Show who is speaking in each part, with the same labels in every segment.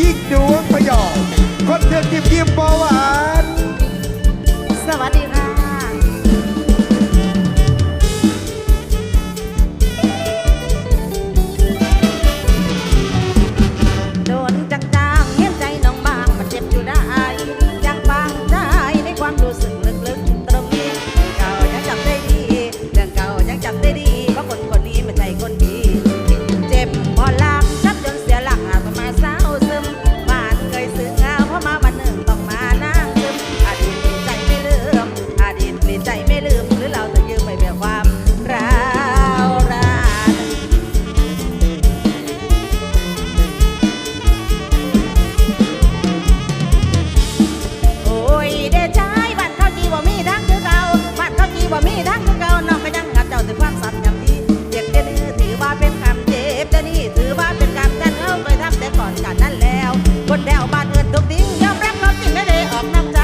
Speaker 1: ยิ่งดูประยอกคนเธอกิบกิบเบาหวาน
Speaker 2: สวัสดีค่ะ คนแนวบ้านเงินตุกทิ้งยอมรับความจริงและได้ออกน้ำใจ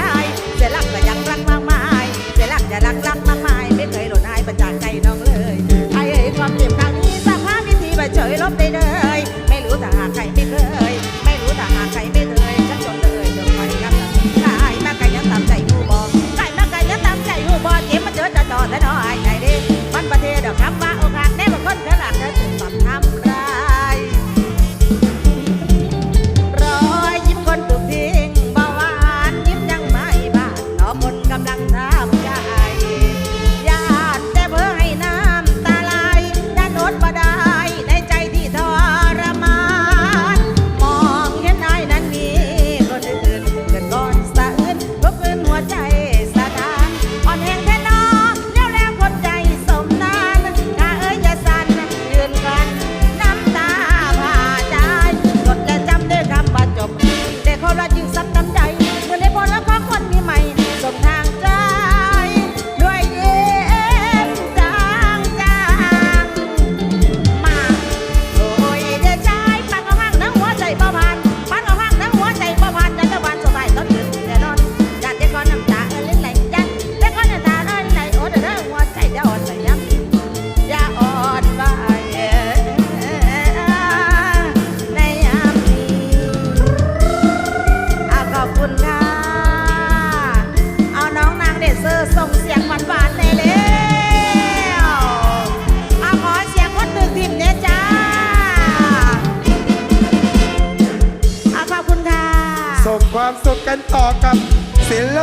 Speaker 2: เสียรักแต่ยังรักมากมายเสียรักจะรักรักมากมาย ไม่เคยหล่นหายประจากใจน้องเลยไอ้ความเจ็บครั้งนี้สภาพวิธีไปเฉยลบได้เลยไม่รู้ถ้าหากใครไม่เคย ไม่รู้ถ้าหากใครไม่เคยฉันจนเลยจนไม่รับใครม่ไก่ยังตามใจผู้บอกใครม่ไก่ยังตามใจผู้บอกเจ็บมาเจอจะต่อแต่น้อย
Speaker 1: ความสุขกันต่อกับศิล